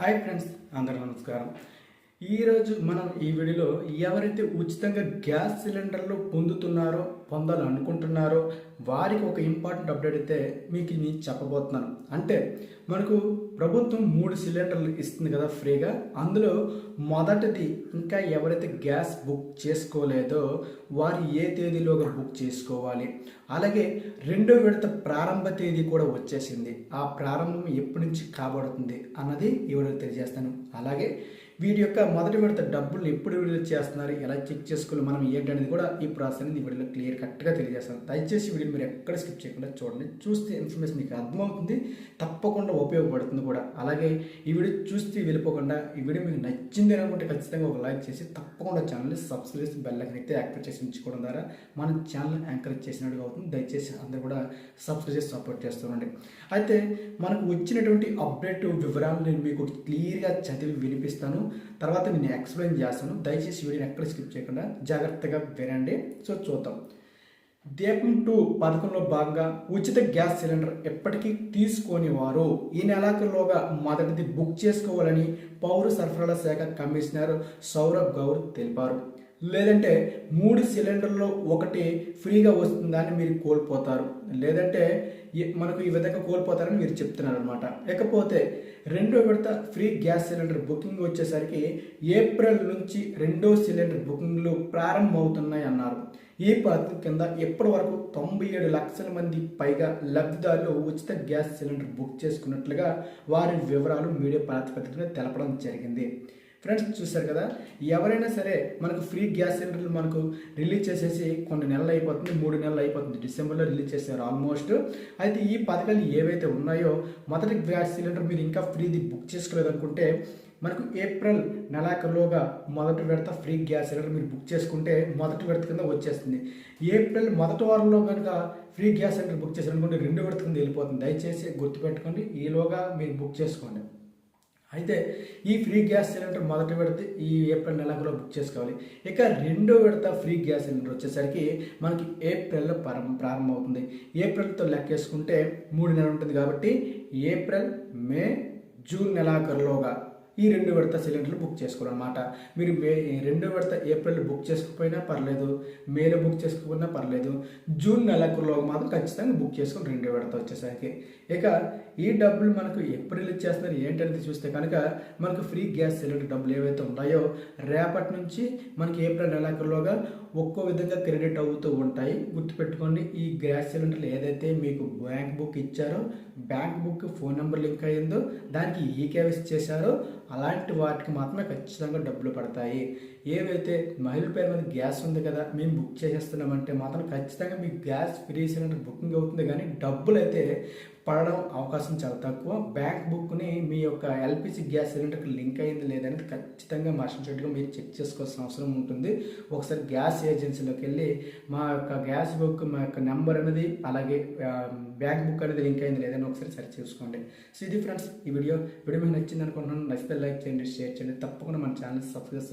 Hi friends అందరూ నమస్కారం. ఈరోజు మనం ఈ వీడియోలో ఎవరైతే ఉచితంగా గ్యాస్ సిలిండర్లు పొందుతున్నారో పొందాలనుకుంటున్నారో వారికి ఒక ఇంపార్టెంట్ అప్డేట్ అయితే మీకు నేను చెప్పబోతున్నాను. అంటే మనకు ప్రభుత్వం మూడు సిలిండర్లు ఇస్తుంది కదా ఫ్రీగా. అందులో మొదటిది ఇంకా ఎవరైతే గ్యాస్ బుక్ చేసుకోలేదో వారు ఏ తేదీలోగా బుక్ చేసుకోవాలి? అలాగే రెండో విడత ప్రారంభ తేదీ కూడా వచ్చేసింది. ఆ ప్రారంభం ఎప్పటి నుంచి కాబడుతుంది అన్నది ఈ తెలియజేస్తాను. అలాగే వీడి యొక్క మొదటి విడత డబ్బులు ఎప్పుడు విడుదల చేస్తున్నారు ఎలా చెక్ చేసుకోవాలి మనం ఏంటనేది కూడా ఈ ప్రాసెస్ అనేది వీడియోలో క్లియర్ కట్గా తెలియజేస్తాను. దయచేసి వీడియో మీరు ఎక్కడ స్కిప్ చేయకుండా చూడండి. చూస్తే ఇన్ఫర్మేషన్ మీకు అర్థమవుతుంది తప్పకుండా ఉపయోగపడుతుంది కూడా. అలాగే ఈ వీడియో చూస్తే వెళ్ళిపోకుండా ఈ వీడియో మీకు నచ్చింది అనుకుంటే ఖచ్చితంగా ఒక లైక్ చేసి తప్పకుండా ఛానల్ని సబ్స్క్రైబ్ చేసి బెల్ ఐకన్ అయితే యాక్టివేట్ చేసి ఉంచుకోవడం ద్వారా మన ఛానల్ ఎంకరేజ్ చేసినట్టుగా అవుతుంది. దయచేసి అందరూ కూడా సబ్స్క్రైబ్ చేసి సపోర్ట్ చేస్తుండండి అయితే మనకు వచ్చినటువంటి అప్డేట్ వివరాలు నేను మీకు క్లియర్గా చదివి వినిపిస్తాను. తర్వాత నేను ఎక్స్ప్లెయిన్ చేస్తాను. దయచేసి వీడియోని ఎక్కడ స్కిప్ చేయకుండా జాగ్రత్తగా వినండి. సో చూద్దాం. దీపం టూ పథకంలో భాగంగా ఉచిత గ్యాస్ సిలిండర్ ఎప్పటికీ తీసుకొని వారు ఈ నెలాఖరులోగా మొదటిది బుక్ చేసుకోవాలని పౌర సరఫరాల శాఖ కమిషనర్ సౌరభ్ గౌర్ తెలిపారు. లేదంటే మూడు సిలిండర్లో ఒకటి ఫ్రీగా వస్తుందని మీరు కోల్పోతారు. లేదంటే మనకు ఈ విధంగా కోల్పోతారని మీరు చెప్తున్నారు అనమాట ఇకపోతే రెండో విడత ఫ్రీ గ్యాస్ సిలిండర్ బుకింగ్ వచ్చేసరికి ఏప్రిల్ నుంచి రెండో సిలిండర్ బుకింగ్లు ప్రారంభమవుతున్నాయి అన్నారు ఈ పథకం కింద ఇప్పటి వరకు తొంభై ఏడు లక్షల మంది పైగా లబ్ధిదారులు ఉచిత గ్యాస్ సిలిండర్ బుక్ చేసుకున్నట్లుగా వారి వివరాలు మీడియా ప్రాతిపదికన తెలపడం జరిగింది. ఫ్రెండ్స్ చూశారు కదా? ఎవరైనా సరే మనకు ఫ్రీ గ్యాస్ సిలిండర్లు మనకు రిలీజ్ చేసేసి కొన్ని నెలలు అయిపోతుంది మూడు నెలలు అయిపోతుంది. డిసెంబర్లో రిలీజ్ చేశారు ఆల్మోస్ట్ అయితే ఈ పథకాలు ఏవైతే ఉన్నాయో మొదటి గ్యాస్ సిలిండర్ మీరు ఇంకా ఫ్రీది బుక్ చేసుకోలేదు అనుకుంటే మనకు ఏప్రిల్ నెలాఖరులోగా మొదటి విడత ఫ్రీ గ్యాస్ సిలిండర్ మీరు బుక్ చేసుకుంటే మొదటి విడత కింద వచ్చేస్తుంది. ఏప్రిల్ మొదటి వారంలో కనుక ఫ్రీ గ్యాస్ సిలిండర్ బుక్ చేశారనుకుంటే రెండు విడత కింద వెళ్ళిపోతుంది. దయచేసి గుర్తుపెట్టుకోండి ఈలోగా మీరు బుక్ చేసుకోండి. అయితే ఈ ఫ్రీ గ్యాస్ సిలిండర్ మొదటి విడత ఈ ఏప్రిల్ నెలలో బుక్ చేసుకోవాలి. ఇక రెండో విడత ఫ్రీ గ్యాస్ సిలిండర్ వచ్చేసరికి మనకి ఏప్రిల్లో ప్రారంభం ప్రారంభమవుతుంది. ఏప్రిల్తో లెక్కేసుకుంటే మూడు నెలలు ఉంటుంది కాబట్టి ఏప్రిల్ మే జూన్ నెలాఖరులోగా ఈ రెండు విడత సిలిండర్లు బుక్ చేసుకోవాలన్నమాట. మీరు మే రెండో విడత ఏప్రిల్ బుక్ చేసుకోకపోయినా పర్లేదు మేలో బుక్ చేసుకోకపోయినా పర్లేదు జూన్ నెలకులో మాత్రం ఖచ్చితంగా బుక్ చేసుకుని రెండో విడత వచ్చేసరికి. ఇక ఈ డబ్బులు మనకు ఎప్పుడు ఇచ్చేస్తున్నారు చేస్తున్నారు ఏంటనేది చూస్తే కనుక మనకు ఫ్రీ గ్యాస్ సిలిండర్ డబ్బులు ఏవైతే ఉన్నాయో రేపటి నుంచి మనకి ఏప్రిల్ నెలాఖరులోగా ఒక్కో విధంగా క్రెడిట్ అవుతూ ఉంటాయి. గుర్తుపెట్టుకోండి ఈ గ్యాస్ సిలిండర్లు ఏదైతే మీకు బ్యాంక్ బుక్ ఇచ్చారో bank book phone number link అయ్యిందో దానికి ఈ కేవైసీ చేశారో అలాంటి వాటికి మాత్రమే ఖచ్చితంగా డబ్బులు పడతాయి. ఏవైతే మహిళల పేరు మీద గ్యాస్ ఉంది కదా మేము బుక్ చేసేస్తున్నామంటే మాత్రం ఖచ్చితంగా మీకు గ్యాస్ ఫ్రీ సిలిండర్ బుకింగ్ అవుతుంది కానీ డబ్బులు అయితే పడడం అవకాశం చాలా తక్కువ. బ్యాంక్ బుక్ని మీ యొక్క ఎల్పిజి గ్యాస్ సిలిండర్కి లింక్ అయింది లేదనేది ఖచ్చితంగా మర్చించేట్టుగా మీరు చెక్ చేసుకోవాల్సిన అవసరం ఉంటుంది. ఒకసారి గ్యాస్ ఏజెన్సీలోకి వెళ్ళి మా యొక్క గ్యాస్ బుక్ మా యొక్క నెంబర్ అనేది అలాగే బ్యాంక్ బుక్ అనేది లింక్ అయింది లేదని ఒకసారి సరి చేసుకోండి. సో ఇది ఫ్రెండ్స్ ఈ వీడియో. వీడియో మీకు నచ్చింది అనుకుంటున్నాను. నచ్చితే నచ్చితే లైక్ చేయండి షేర్ చేయండి. తప్పకుండా మన ఛానల్ సబ్స్క్రైబ్